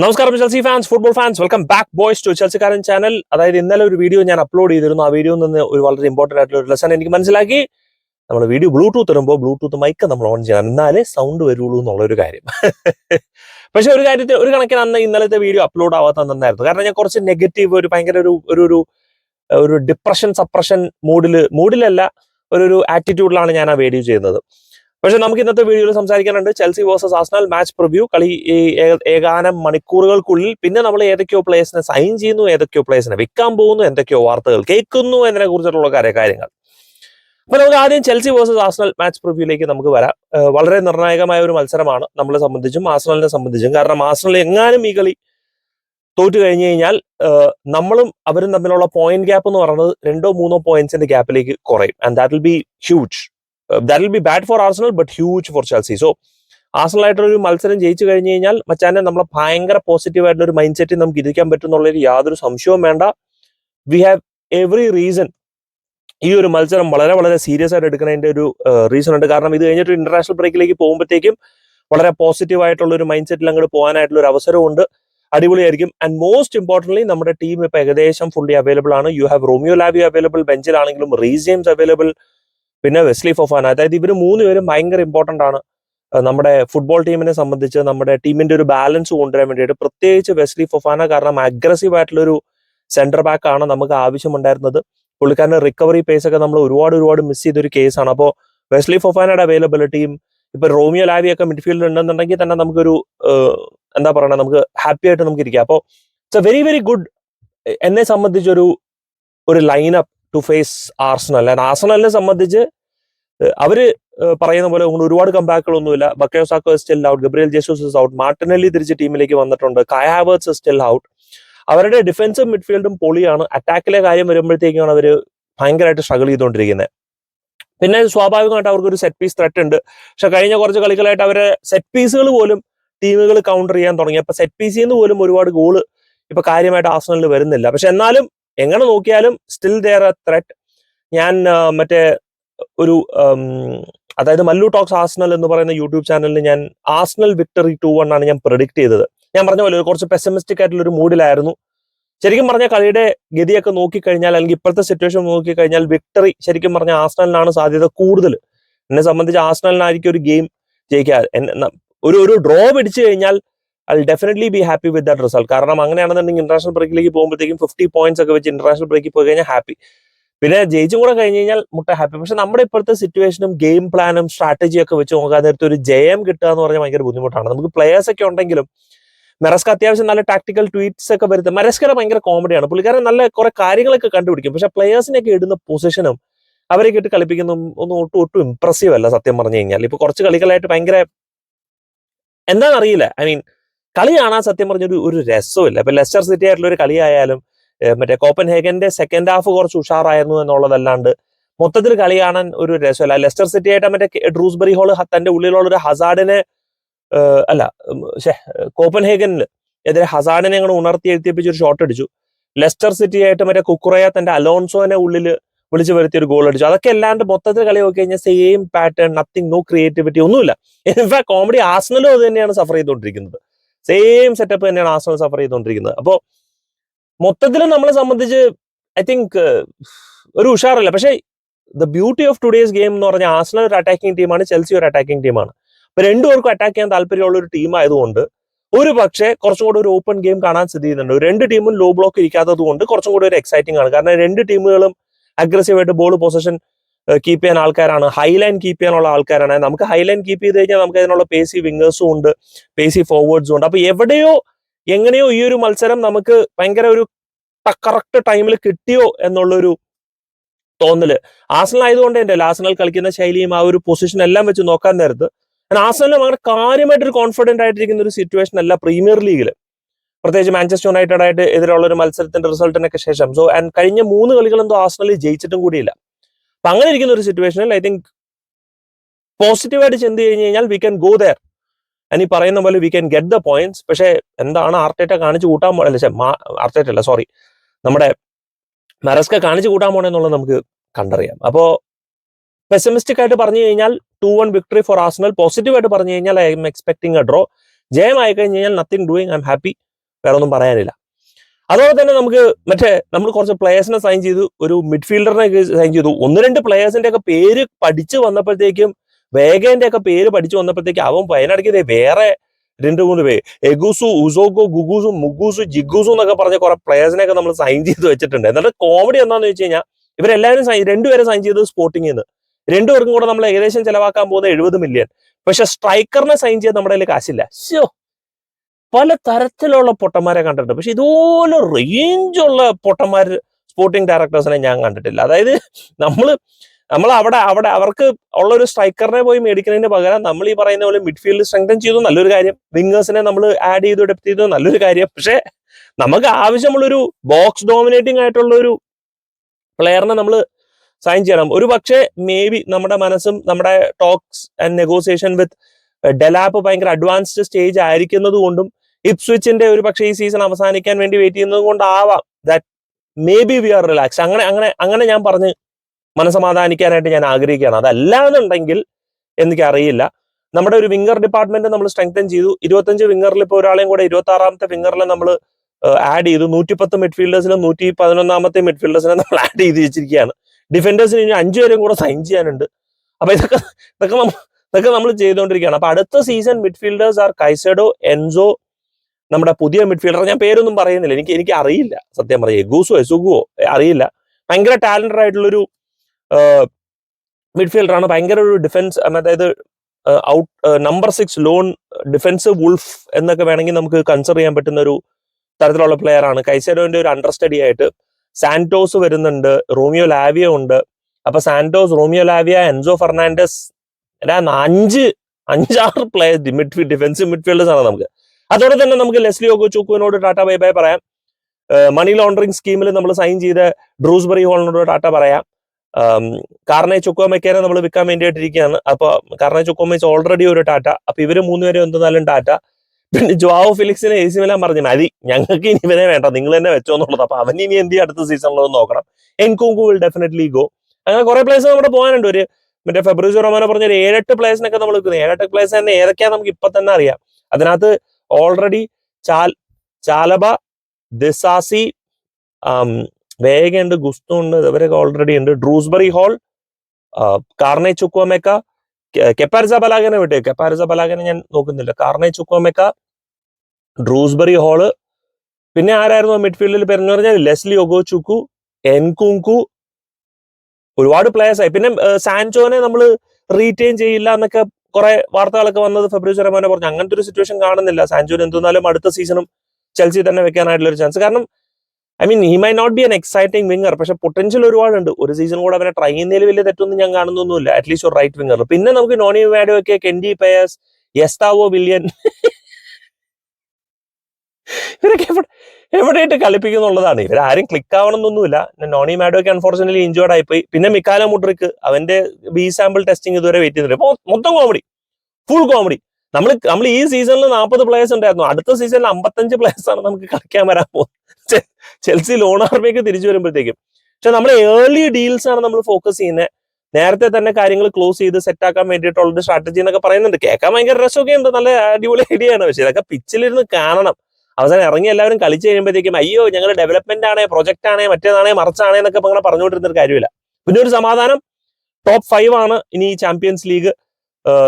നമസ്കാരം Chelsea fans football fans welcome back boys to ചെൽസിക്കാരൻ channel അതായത് ഇന്നലെ ഒരു വീഡിയോ ഞാൻ അപ്ലോഡ് ചെയ്തിരുന്നു. ആ വീഡിയോയിൽ നിന്ന് ഒരു വളരെ ഇമ്പോർട്ടന്റ് ആയിട്ടുള്ള ഒരു ലെസൺ എനിക്ക് മനസ്സിലാക്കി. നമ്മൾ വീഡിയോ ബ്ലൂടൂത്ത് ഇടുമ്പോൾ ബ്ലൂടൂത്ത് മൈക്ക് നമ്മൾ ഓൺ ചെയ്യണം. എന്നാലേ സൗണ്ട് വരുള്ളൂ എന്നുള്ള ഒരു കാര്യം. പക്ഷെ ഒരു കാര്യത്തിൽ ഒരു കണക്കിന് അന്ന് ഇന്നലത്തെ വീഡിയോ അപ്ലോഡ് ആവാത്ത നന്നായിരുന്നു കാരണം ഞാൻ കുറച്ച് നെഗറ്റീവ് ഒരു ഭയങ്കര ഒരു ഒരു ഒരു ഡിപ്രഷൻ സപ്രഷൻ മൂഡിൽ മൂഡിലല്ല ഒരു ഒരു ആറ്റിറ്റ്യൂഡിലാണ് ഞാൻ ആ വീഡിയോ ചെയ്യുന്നത്. പക്ഷെ നമുക്ക് ഇന്നത്തെ വീഡിയോയിൽ സംസാരിക്കാനുണ്ട് Chelsea versus Arsenal match preview കളി ഏകാനം മണിക്കൂറുകൾക്കുള്ളിൽ പിന്നെ നമ്മൾ ഏതൊക്കെയോ പ്ലേസിനെ സൈൻ ചെയ്യുന്നു ഏതൊക്കെയോ പ്ലേസിനെ വിൽക്കാൻ പോകുന്നു എന്തൊക്കെയോ വാർത്തകൾ കേൾക്കുന്നു എന്നതിനെ കുറിച്ചിട്ടുള്ള കാര്യ കാര്യങ്ങൾ. അപ്പൊ നമുക്ക് ആദ്യം ചെൽസി വേഴ്സസ് ആസ്നൽ മാച്ച് പ്രിവ്യൂയിലേക്ക് നമുക്ക് വരാം. വളരെ നിർണായകമായ ഒരു മത്സരമാണ്. നമ്മളെ സംബന്ധിച്ചും ആസ്നലിനെ സംബന്ധിച്ചും. കാരണം ആസ്നൽ എങ്ങാനും ഈ കളി തോറ്റു കഴിഞ്ഞു കഴിഞ്ഞാൽ നമ്മളും അവരും തമ്മിലുള്ള പോയിന്റ് ഗ്യാപ്പ് എന്ന് പറയുന്നത് രണ്ടോ മൂന്നോ പോയിന്റ്സിന്റെ ഗ്യാപ്പിലേക്ക് കുറയും. And that will be huge that will be bad for Arsenal but huge for Chelsea so Arsenal ഒരു മത്സരം ജയിച്ചു കഴിഞ്ഞു കഴിഞ്ഞാൽ മച്ചാനെ നമ്മളെ ഭയങ്കര പോസിറ്റീവ് ആയിട്ടുള്ള ഒരു മൈൻഡ് സെറ്റിൽ നമുക്ക് ഇരിക്കാൻ പറ്റും എന്നുള്ളൊരു യാതൊരു സംശയവും വേണ്ട. വി ഹാവ് എവറി റീസൺ ഈ ഒരു മത്സരം വളരെ വളരെ സീരിയസ് ആയിട്ട് എടുക്കുന്നതിന്റെ ഒരു റീസൺ ഉണ്ട്. കാരണം ഇത് കഴിഞ്ഞിട്ട് ഇന്റർനാഷണൽ ബ്രേക്കിലേക്ക് പോകുമ്പോഴത്തേക്കും വളരെ പോസിറ്റീവ് ആയിട്ടുള്ള ഒരു മൈൻഡ് സെറ്റിൽ അങ്ങോട്ട് പോകാനായിട്ടുള്ള ഒരു അവസരമുണ്ട് അടിപൊളിയായിരിക്കും. ആൻഡ് മോസ്റ്റ് ഇമ്പോർട്ടന്റ്ലി നമ്മുടെ ടീം ഇപ്പൊ ഏകദേശം ഫുള്ളി അവൈലബിൾ ആണ്. You have Romeo Lavia available ബെഞ്ചിലാണെങ്കിലും Reece James available പിന്നെ വെസ്ലി ഫൊഫാന. അതായത് ഇവർ മൂന്ന് പേരും ഭയങ്കര ഇമ്പോർട്ടന്റ് ആണ്. നമ്മുടെ ഫുട്ബോൾ ടീമിനെ സംബന്ധിച്ച് നമ്മുടെ ടീമിന്റെ ഒരു ബാലൻസ് കൊണ്ടുവരാൻ വേണ്ടിയിട്ട് പ്രത്യേകിച്ച് വെസ്ലി ഫൊഫാന കാരണം അഗ്രസീവ് ആയിട്ടുള്ള ഒരു സെന്റർ ബാക്ക് ആണ് നമുക്ക് ആവശ്യമുണ്ടായിരുന്നത്. പുള്ളിക്കാരന്റെ റിക്കവറി പേസ് ഒക്കെ നമ്മൾ ഒരുപാട് ഒരുപാട് മിസ് ചെയ്തൊരു കേസാണ് അപ്പോൾ വെസ്ലി ഫൊഫാനയുടെ അവൈലബിലിറ്റിയും ഇപ്പൊ റോമിയോ ലാവി ഒക്കെ മിഡ്ഫീൽഡിൽ ഉണ്ടെന്നുണ്ടെങ്കിൽ തന്നെ നമുക്കൊരു എന്താ പറയണ നമുക്ക് ഹാപ്പി ആയിട്ട് നമുക്ക് ഇരിക്കാം. അപ്പോൾ it's a very very good എന്നെ സംബന്ധിച്ചൊരു ഒരു lineup to face Arsenal and ആർസണലിനെ സംബന്ധിച്ച് അവർ പറയുന്ന പോലെ ഒരുപാട് കമ്പാക്കുകളൊന്നുമില്ല Bukayo Saka still out Gabriel Jesus is out Martinelli തിരിച്ച് ടീമിലേക്ക് വന്നിട്ടുണ്ട്. കയാവേഴ്സ് സ്റ്റിൽ ഔട്ട് അവരുടെ ഡിഫൻസും മിഡ്ഫീൽഡും പൊളിയാണ്. അറ്റാക്കിലെ കാര്യം വരുമ്പോഴത്തേക്കാണ് അവർ ഭയങ്കരമായിട്ട് സ്ട്രഗിൾ ചെയ്തുകൊണ്ടിരിക്കുന്നത്. പിന്നെ സ്വാഭാവികമായിട്ട് അവർക്ക് ഒരു സെറ്റ് പീസ് ത്രെറ്റ് ഉണ്ട്. പക്ഷെ കഴിഞ്ഞ കുറച്ച് കളികളായിട്ട് അവരെ സെറ്റ് പീസുകൾ പോലും ടീമുകൾ കൗണ്ടർ ചെയ്യാൻ തുടങ്ങി. അപ്പൊ സെറ്റ് പീസിൽ നിന്ന് പോലും ഒരുപാട് ഗോൾ ഇപ്പൊ കാര്യമായിട്ട് ആസനലിൽ വരുന്നില്ല. പക്ഷെ എന്നാലും എങ്ങനെ നോക്കിയാലും സ്റ്റിൽ ദർ എ ത്രെറ്റ് ഞാൻ മറ്റേ ഒരു അതായത് മല്ലു ടോക്സ് ആസ്നൽ എന്ന് പറയുന്ന യൂട്യൂബ് ചാനലിൽ ഞാൻ ആസ്നൽ വിക്ടറി ടു വൺ ആണ് ഞാൻ പ്രൊഡിക്ട് ചെയ്തത്. ഞാൻ പറഞ്ഞ പോലെ കുറച്ച് പെസമിസ്റ്റിക് ആയിട്ടുള്ള ഒരു മൂഡിലായിരുന്നു. ശരിക്കും പറഞ്ഞ കളിയുടെ ഗതിയൊക്കെ നോക്കിക്കഴിഞ്ഞാൽ അല്ലെങ്കിൽ ഇപ്പോഴത്തെ സിറ്റുവേഷൻ നോക്കിക്കഴിഞ്ഞാൽ വിക്ടറി ശരിക്കും പറഞ്ഞ ആസ്നലിനാണ് സാധ്യത കൂടുതൽ. എന്നെ സംബന്ധിച്ച് ആസ്നലിനായിരിക്കും ഒരു ഗെയിം ജയിക്കുക ഒരു ഒരു ഡ്രോ പിടിച്ചു കഴിഞ്ഞാൽ I definitely be happy with that result കാരണം അങ്ങനെയാണെന്നുണ്ടെങ്കിൽ ഇന്റർനാഷണൽ ബ്രേക്കിലേക്ക് പോകുമ്പോഴത്തേക്കും ഫിഫ്റ്റി പോയിന്റ്സ് ഒക്കെ വെച്ച് ഇന്റർനാഷണൽ ബ്രേക്കിൽ പോയി കഴിഞ്ഞാൽ ഹാപ്പി പിന്നെ ജയിച്ചും കൂടെ കഴിഞ്ഞ് കഴിഞ്ഞാൽ മുട്ട ഹാപ്പി പക്ഷെ നമ്മുടെ ഇപ്പോഴത്തെ സിറ്റുവേഷനും ഗെയിം പ്ലാനും സ്ട്രാറ്റജിയും ഒക്കെ വെച്ച് നോക്കാൻ നേരത്തെ ഒരു ജയം കിട്ടുക എന്ന് പറഞ്ഞാൽ ഭയങ്കര ബുദ്ധിമുട്ടാണ്. നമുക്ക് പ്ലേയേഴ്സ് ഒക്കെ ഉണ്ടെങ്കിലും മെറസ്ക അത്യാവശ്യം നല്ല ടാക്ടിക്കൽ ട്വീറ്റ്സ് ഒക്കെ വരുത്തും. മെറസ്കയുടെ ഭയങ്കര കോമഡിയാണ് പുള്ളിക്കാരൻ നല്ല കുറെ കാര്യങ്ങളൊക്കെ കണ്ടുപിടിക്കും. പക്ഷെ പ്ലേയേഴ്സിനൊക്കെ ഇടുന്ന പൊസിഷനും അവരെ ഇട്ട് കളിപ്പിക്കുന്ന ഒന്നും ഒട്ടും ഒട്ടും ഇമ്പ്രസീവ് അല്ല സത്യം പറഞ്ഞു കഴിഞ്ഞാൽ. ഇപ്പൊ കുറച്ച് കളികളായിട്ട് ഭയങ്കര എന്താണെന്നറിയില്ല ഐ മീൻ കളി കാണാൻ സത്യം പറഞ്ഞൊരു ഒരു രസമില്ല ഇപ്പൊ ലെസ്റ്റർ സിറ്റി ആയിട്ടുള്ള ഒരു കളിയായാലും മറ്റേ കോപ്പൻ ഹേഗന്റെ സെക്കൻഡ് ഹാഫ് കുറച്ച് ഉഷാറായിരുന്നു എന്നുള്ളതല്ലാണ്ട് മൊത്തത്തിൽ കളി കാണാൻ ഒരു രസമല്ല. ലെസ്റ്റർ സിറ്റി ആയിട്ട് മറ്റേ ഡ്രൂസ്ബറി ഹോൾ തന്റെ ഉള്ളിലുള്ള ഒരു ഹസാഡിനെ അല്ല കോപ്പൻഹേഗനിൽ കോപ്പൻ ഹേഗനിൽ എതിരെ ഹസാഡിനെ അങ്ങനെ ഉണർത്തി എഴുത്തിപ്പിച്ച് ഒരു ഷോട്ട് അടിച്ചു. ലെസ്റ്റർ സിറ്റി ആയിട്ട് മറ്റേ കുക്കുറയ തന്റെ അലോൺസോനെ ഉള്ളിൽ വിളിച്ചു വരുത്തി ഒരു ഗോൾ അടിച്ചു. അതൊക്കെ അല്ലാണ്ട് മൊത്തത്തിൽ കളി നോക്കി കഴിഞ്ഞാൽ same pattern nothing no creativity ഒന്നുമില്ല. ഇൻഫാക്ട് കോമഡി ആസ്നലും അത് തന്നെയാണ് സഫർ ചെയ്തുകൊണ്ടിരിക്കുന്നത്. സെയിം സെറ്റപ്പ് തന്നെയാണ് ആസ്നൽ സഫർ ചെയ്തുകൊണ്ടിരിക്കുന്നത്. അപ്പോ മൊത്തത്തിൽ നമ്മളെ സംബന്ധിച്ച് ഐ തിങ്ക് ഒരു ഉഷാറില്ല. പക്ഷേ the beauty of today's game എന്ന് പറഞ്ഞാൽ ആസ്നൽ ഒരു അറ്റാക്കിംഗ് ടീമാണ് ചെൽസി ഒരു അറ്റാക്കിംഗ് ടീമാണ് അപ്പൊ രണ്ടുപേർക്കും അറ്റാക്ക് ചെയ്യാൻ താല്പര്യമുള്ള ഒരു ടീം ആയതുകൊണ്ട് ഒരു പക്ഷേ കുറച്ചും കൂടെ ഒരു ഓപ്പൺ ഗെയിം കാണാൻ സ്ഥിതി ചെയ്യുന്നുണ്ട്. രണ്ട് ടീമും ലോ ബ്ലോക്ക് ഇരിക്കാത്തത് കൊണ്ട് കുറച്ചും കൂടെ ഒരു എക്സൈറ്റിംഗ് ആണ്. കാരണം രണ്ട് ടീമുകളും അഗ്രസീവ് ആയിട്ട് ബോൾ പൊസിഷൻ കീപ്പ് ചെയ്യാൻ ആൾക്കാരാണ്. ഹൈ ലൈൻ കീപ്പ് ചെയ്യാനുള്ള ആൾക്കാരാണ്. നമുക്ക് ഹൈ ലൈൻ കീപ്പ് ചെയ്ത് കഴിഞ്ഞാൽ നമുക്ക് അതിനുള്ള പേസി വിങ്ങേഴ്സും ഉണ്ട് പേസി ഫോർവേഡ്സും ഉണ്ട്. അപ്പൊ എവിടെയോ എങ്ങനെയോ ഈ ഒരു മത്സരം നമുക്ക് ഭയങ്കര ഒരു കറക്റ്റ് ടൈമിൽ കിട്ടിയോ എന്നുള്ളൊരു തോന്നൽ. ആസനൽ ആയതുകൊണ്ട് എന്റെ ആസനൽ കളിക്കുന്ന ശൈലിയും ആ ഒരു പൊസിഷൻ എല്ലാം വെച്ച് നോക്കാൻ നേരത്ത് ആസനലും അങ്ങനെ കാര്യമായിട്ടൊരു കോൺഫിഡന്റ് ആയിട്ടിരിക്കുന്ന ഒരു സിറ്റുവേഷൻ അല്ല പ്രീമിയർ ലീഗിൽ പ്രത്യേകിച്ച് മാഞ്ചസ്റ്റർ യുണൈറ്റഡ് ആയിട്ട് എതിരെയുള്ള ഒരു മത്സരത്തിന്റെ റിസൾട്ടിനൊക്കെ ശേഷം. സോ ആൻഡ് കഴിഞ്ഞ മൂന്ന് കളികളെന്തോ ആസനൽ ജയിച്ചിട്ടും കൂടിയില്ല. അപ്പൊ അങ്ങനെ ഇരിക്കുന്ന ഒരു സിറ്റുവേഷനിൽ ഐ തിങ്ക് പോസിറ്റീവായിട്ട് ചിന്തി കഴിഞ്ഞ് കഴിഞ്ഞാൽ വി ക്യാൻ ഗോ ദയർ ഈ പറയുന്ന പോലെ we can get the points പക്ഷേ എന്താണ് ആർട്ടേറ്റ കാണിച്ചു കൂട്ടാൻ പോ അല്ല ആർട്ടേറ്റ അല്ല സോറി നമ്മുടെ മെറസ്ക കാണിച്ചു കൂട്ടാൻ പോണെന്നുള്ളത് നമുക്ക് കണ്ടറിയാം. അപ്പോ പെസമിസ്റ്റിക് ആയിട്ട് പറഞ്ഞു കഴിഞ്ഞാൽ two one victory for Arsenal positive ആയിട്ട് പറഞ്ഞു കഴിഞ്ഞാൽ I'm expecting a draw ജയമായി കഴിഞ്ഞ് കഴിഞ്ഞാൽ nothing doing I'm happy വേറെ ഒന്നും പറയാനില്ല. അതുപോലെ തന്നെ നമുക്ക് മറ്റേ നമ്മൾ കുറച്ച് പ്ലേയേഴ്സിനെ സൈൻ ചെയ്തു. ഒരു മിഡ്ഫീൽഡറിനെ സൈൻ ചെയ്തു. ഒന്ന് രണ്ട് പ്ലേയേഴ്സിന്റെ ഒക്കെ പേര് പഠിച്ചു വന്നപ്പോഴത്തേക്കും വേഗന്റെ ഒക്കെ പേര് പഠിച്ചു വന്നപ്പോഴത്തേക്ക് അവൻ അതിനിടയ്ക്ക് വേറെ രണ്ട് മൂന്ന് പേര്. എഗുസു ഉസോഗോ ഗുഗുസു മുഗുസു ജിഗുസു എന്നൊക്കെ പറഞ്ഞ കുറെ പ്ലേയേഴ്സിനെ ഒക്കെ നമ്മൾ സൈൻ ചെയ്ത് വെച്ചിട്ടുണ്ട്. എന്നിട്ട് കോമഡി എന്താണെന്ന് വെച്ച് കഴിഞ്ഞാൽ ഇവരെല്ലാവരും സൈൻ രണ്ടുപേരെ സൈൻ ചെയ്തത് സ്പോർട്ടിംഗിൽ നിന്ന് രണ്ടുപേർക്കും കൂടെ നമ്മൾ ഏകദേശം ചെലവാക്കാൻ പോകുന്ന എഴുപത് മില്യൺ പക്ഷെ സ്ട്രൈക്കറിനെ സൈൻ ചെയ്ത് നമ്മുടെ കയ്യിൽ കാശില്ല. ഷോ പല തരത്തിലുള്ള പൊട്ടന്മാരെ കണ്ടിട്ടുണ്ട്. പക്ഷെ ഇതുപോലെ റേഞ്ചുള്ള പൊട്ടന്മാർ സ്പോർട്ടിംഗ് ഡയറക്ടേഴ്സിനെ ഞാൻ കണ്ടിട്ടില്ല. അതായത് നമ്മൾ നമ്മൾ അവിടെ അവിടെ അവർക്ക് ഉള്ള ഒരു സ്ട്രൈക്കറിനെ പോയി മേടിക്കുന്നതിന് പകരം നമ്മൾ ഈ പറയുന്ന പോലെ മിഡ്ഫീൽഡ് സ്ട്രെങ്തൻ ചെയ്തു നല്ലൊരു കാര്യം. വിങ്ങേഴ്സിനെ നമ്മൾ ആഡ് ചെയ്തു എടുപ്പ് ചെയ്തു നല്ലൊരു കാര്യം. പക്ഷേ നമുക്ക് ആവശ്യമുള്ളൊരു ബോക്സ് ഡോമിനേറ്റിംഗ് ആയിട്ടുള്ള ഒരു പ്ലെയറിനെ നമ്മൾ സൈൻ ചെയ്യണം. ഒരു പക്ഷേ മേ ബി നമ്മുടെ മനസ്സും നമ്മുടെ talks and negotiation with Delap ഭയങ്കര അഡ്വാൻസ്ഡ് സ്റ്റേജ് ആയിരിക്കുന്നത് കൊണ്ടും ഇപ്സ്വിച്ചിന്റെ ഒരു പക്ഷേ ഈ സീസൺ അവസാനിക്കാൻ വേണ്ടി വെയിറ്റ് ചെയ്യുന്നത് കൊണ്ടാവാം that may be we are relax അങ്ങനെ അങ്ങനെ അങ്ങനെ ഞാൻ പറഞ്ഞ് മനസമാധാനിക്കാനായിട്ട് ഞാൻ ആഗ്രഹിക്കുകയാണ്. അതല്ലാന്നുണ്ടെങ്കിൽ എനിക്കറിയില്ല. നമ്മുടെ ഒരു വിംഗർ ഡിപ്പാർട്ട്മെന്റ് നമ്മൾ സ്ട്രെങ്തൻ ചെയ്തു. ഇരുപത്തഞ്ച് വിങ്ങറിൽ ഇപ്പോൾ ഒരാളെയും കൂടെ ഇരുപത്തി ആറാമത്തെ വിങ്ങറിൽ നമ്മൾ ആഡ് ചെയ്തു. നൂറ്റിപ്പത്ത് മിഡ്ഫീൽഡേഴ്സിനും നൂറ്റി പതിനൊന്നാമത്തെ മിഡ്ഫീൽഡേഴ്സിനെ നമ്മൾ ആഡ് ചെയ്ത് വെച്ചിരിക്കുകയാണ്. ഡിഫൻഡേഴ്സിന് ഇനി അഞ്ചു പേരും കൂടെ സൈൻ ചെയ്യാനുണ്ട്. അപ്പൊ ഇതൊക്കെ ഇതൊക്കെ നമ്മൾ ഇതൊക്കെ നമ്മൾ ചെയ്തുകൊണ്ടിരിക്കുകയാണ്. അപ്പൊ അടുത്ത season midfielders are Caicedo Enzo നമ്മുടെ പുതിയ മിഡ്ഫീൽഡർ ഞാൻ പേരൊന്നും പറയുന്നില്ല. എനിക്ക് എനിക്ക് അറിയില്ല സത്യം പറയാം എഗൂസോ എസുഗുവോ അറിയില്ല. ഭയങ്കര ടാലന്റഡ് ആയിട്ടുള്ളൊരു മിഡ്ഫീൽഡറാണ് ഭയങ്കര ഒരു ഡിഫൻസ് അതായത് out number six loan defensive wolf എന്നൊക്കെ വേണമെങ്കിൽ നമുക്ക് കൺസിഡർ ചെയ്യാൻ പറ്റുന്ന ഒരു തരത്തിലുള്ള പ്ലെയർ ആണ്. കൈസേഡോന്റെ ഒരു അണ്ടർ സ്റ്റഡി ആയിട്ട് സാന്റോസ് വരുന്നുണ്ട് റോമിയോ ലാവിയ ഉണ്ട്. അപ്പൊ Santos Romeo Lavia Enzo Fernandez അഞ്ച് അഞ്ചാറ് പ്ലെയർ മിഡ്ഫീൽഡ് ഡിഫൻസീവ് മിഡ്ഫീൽഡേഴ്സ് ആണ് നമുക്ക്. അതോടെ തന്നെ നമുക്ക് ലെസ്ലി ഓഗോ ചൂക്കുവിനോട് ടാറ്റ ബൈ ബൈ പറയാം. മണി ലോണ്ടറിംഗ് സ്കീമിൽ നമ്മൾ സൈൻ ചെയ്ത ഡ്രൂസ്ബറി ഹോളിനോട് ടാറ്റ പറയാം. കാർണെ ചുക്കോമയ്ക്കേനെ നമ്മൾ വിൽക്കാൻ വേണ്ടിയിട്ടിരിക്കുകയാണ് അപ്പൊ കാർണേ ചുക്കോമയ്സ് ഓൾറെഡി ഒരു ടാറ്റ. അപ്പൊ ഇവർ മൂന്നുപേരും എന്തായാലും ടാറ്റ. പിന്നെ ജോവോ ഫിലിക്സിനെ എ സി മിലാൻ പറഞ്ഞു മതി ഞങ്ങൾക്ക് ഇനി ഇവനെ വേണ്ട നിങ്ങൾ തന്നെ വെച്ചോ എന്നുള്ളത്. അപ്പൊ അവൻ ഇനി എന്ത് അടുത്ത സീസണിലൊന്ന് നോക്കണം. എൻകോങ്കു വിൽ ഡെഫിനറ്റ്ലി ഗോ അങ്ങനെ കുറെ പ്ലേസ് നമ്മുടെ പോകാനുണ്ട്. ഒരു മറ്റേ ഫെബ്രുവരി റൊമാനോ പറഞ്ഞ ഒരു ഏഴെട്ട് പ്ലേസിനൊക്കെ നമ്മൾ വെക്കുന്നത് ഏഴെട്ട് പ്ലേസ് തന്നെ ഏതൊക്കെയാ നമുക്ക് ഇപ്പൊ തന്നെ അറിയാം. അതിനകത്ത് ഓൾറെഡി ചാൽ ചാലബ ദിസാസി വേഗയുണ്ട് ഗുസ്തു ഉണ്ട് ഇവരൊക്കെ ഓൾറെഡി ഉണ്ട്. ഡ്രൂസ്ബറി ഹോൾ കാർണെ ചുക്കോമേക്ക കെപ്പാരിസ ബലാഗനെ വിട്ടേ കെപ്പാരിസ ബലാഗനെ ഞാൻ നോക്കുന്നില്ല. കാർണെ ചുക്കോമേക്ക ഡ്രൂസ്ബറി ഹോൾ പിന്നെ ആരായിരുന്നു മിഡ്ഫീൽഡിൽ പറഞ്ഞു പറഞ്ഞാൽ ലെസ്ലി ഒഗോചുക്കു എൻകുങ്കു ഒരുപാട് പ്ലേയേഴ്സ് ആയി. പിന്നെ സാൻചോനെ നമ്മൾ റീറ്റെയിൻ ചെയ്യില്ല എന്നൊക്കെ കുറെ വാർത്തകളൊക്കെ വന്നത് ഫെബ്രുവരി റഹ്മാനെ പറഞ്ഞു. അങ്ങനത്തെ ഒരു സിറ്റുവേഷൻ കാണുന്നില്ല. സാൻചോന് എന്തെന്നാലും അടുത്ത സീസണും ചെൽസി തന്നെ വെക്കാനായിട്ടുള്ള ഒരു ചാൻസ് കാരണം I mean he may not be an exciting winger പക്ഷെ പൊട്ടൻഷ്യൽ ഒരുപാടുണ്ട്. ഒരു സീസൺ കൂടെ അവനെ ട്രൈ ചെയ്യുന്നതിൽ വലിയ തെറ്റൊന്നും ഞാൻ കാണുന്നൊന്നുമില്ല. അറ്റ്ലീസ്റ്റ് ഒരു റൈറ്റ് വിങ്ങർ പിന്നെ നമുക്ക് നോണി വാഡോ ഒക്കെ കെൻഡി പേയേഴ്സ് യെസ്താവോ വില്യൻ ഇവരൊക്കെ എവിടെ എവിടെയായിട്ട് കളിപ്പിക്കുന്നുള്ളതാണ് ഇവരാരും ക്ലിക്ക് ആവണമെന്നൊന്നുമില്ല. നോണി മാഡോ ഒക്കെ അൺഫോർച്ചുനേറ്റ്ലി ഇഞ്ചോർഡ് ആയിപ്പോയി. പിന്നെ മിക്കാല മുട്രിക്ക് അവന്റെ ബി സാമ്പിൾ ടെസ്റ്റിംഗ് ഇതുവരെ വെയിറ്റ് ചെയ്തിട്ടുണ്ട് അപ്പൊ മൊത്തം കോമഡി ഫുൾ കോമഡി നമ്മൾ നമ്മൾ ഈ സീസണിൽ നാൽപ്പത് പ്ലേയേഴ്സ് ഉണ്ടായിരുന്നു. അടുത്ത സീസണിൽ അമ്പത്തഞ്ച് പ്ലേയേഴ്സ് ആണ് നമുക്ക് കളിക്കാൻ വരാൻ പോകുന്നത്. ചെൽസി ലോൺ ആർമിക്ക് തിരിച്ചു വരുമ്പോഴത്തേക്കും. പക്ഷെ നമ്മൾ ഏർലി ഡീൽസ് ആണ് നമ്മൾ ഫോക്കസ് ചെയ്യുന്നത് നേരത്തെ തന്നെ കാര്യങ്ങൾ ക്ലോസ് ചെയ്ത് സെറ്റ് ആക്കാൻ വേണ്ടിയിട്ടുള്ള സ്ട്രാറ്റജി എന്നൊക്കെ പറയുന്നുണ്ട്. കേൾക്കാൻ ഭയങ്കര രസമൊക്കെ ഉണ്ട്. നല്ല അടിപൊളി ഐഡിയ ആണ്. പക്ഷെ ഇതൊക്കെ പിച്ചിലിരുന്ന് കാണണം. അവസാനം ഇറങ്ങി എല്ലാവരും കളിച്ചു കഴിയുമ്പോഴത്തേക്കും അയ്യോ ഞങ്ങൾ ഡെവലപ്മെന്റ് ആണേ പ്രൊജക്ട് ആണേ മറ്റേതാണേ മറിച്ചാണേ എന്നൊക്കെ അങ്ങനെ പറഞ്ഞുകൊണ്ടിരുന്ന ഒരു കാര്യമില്ല. പിന്നെ ഒരു സമാധാനം. ടോപ്പ് ഫൈവ് ആണ് ഇനി ഈ ചാമ്പ്യൻസ് ലീഗ്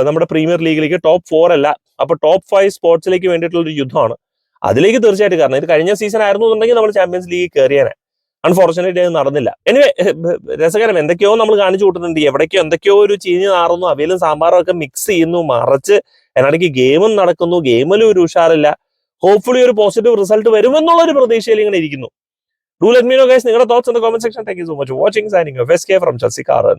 നമ്മുടെ പ്രീമിയർ ലീഗിലേക്ക് ടോപ്പ് ഫോർ അല്ല. അപ്പൊ ടോപ്പ് ഫൈവ് സ്പോർട്സിലേക്ക് വേണ്ടിയിട്ടുള്ള ഒരു യുദ്ധമാണ്. അതിലേക്ക് തീർച്ചയായിട്ടും കാരണം ഇത് കഴിഞ്ഞ സീസൺ ആയിരുന്നു എന്നുണ്ടെങ്കിൽ നമ്മൾ ചാമ്പ്യൻസ് ലീഗ് കയറിയാനെ അൺഫോർച്ചുനേറ്റ് അത് നടന്നില്ല. എനിവേ രസകരം എന്തൊക്കെയോ നമ്മൾ കാണിച്ചു കൂട്ടുന്നുണ്ട്. എവിടേക്കോ എന്തൊക്കെയോ ഒരു ചീഞ്ഞ് നാറുന്നു. അവയിലും സാമ്പാറും ഒക്കെ മിക്സ് ചെയ്യുന്നു. മറച്ച് എന്നിടയ്ക്ക് ഗെയിമും നടക്കുന്നു. ഗെയിമിലും ഒരു ഉഷാറില്ല. ഹോപ്പ്ഫുള്ളി ഒരു പോസിറ്റീവ് റിസൾട്ട് വരുമെന്നുള്ള ഒരു പ്രതീക്ഷയിൽ ഇങ്ങനെ ഇരിക്കുന്നു. Do let me know guys നിങ്ങളുടെ thoughts in the comment section thank you so much watching signing off S K from ചസിക്കാറൻ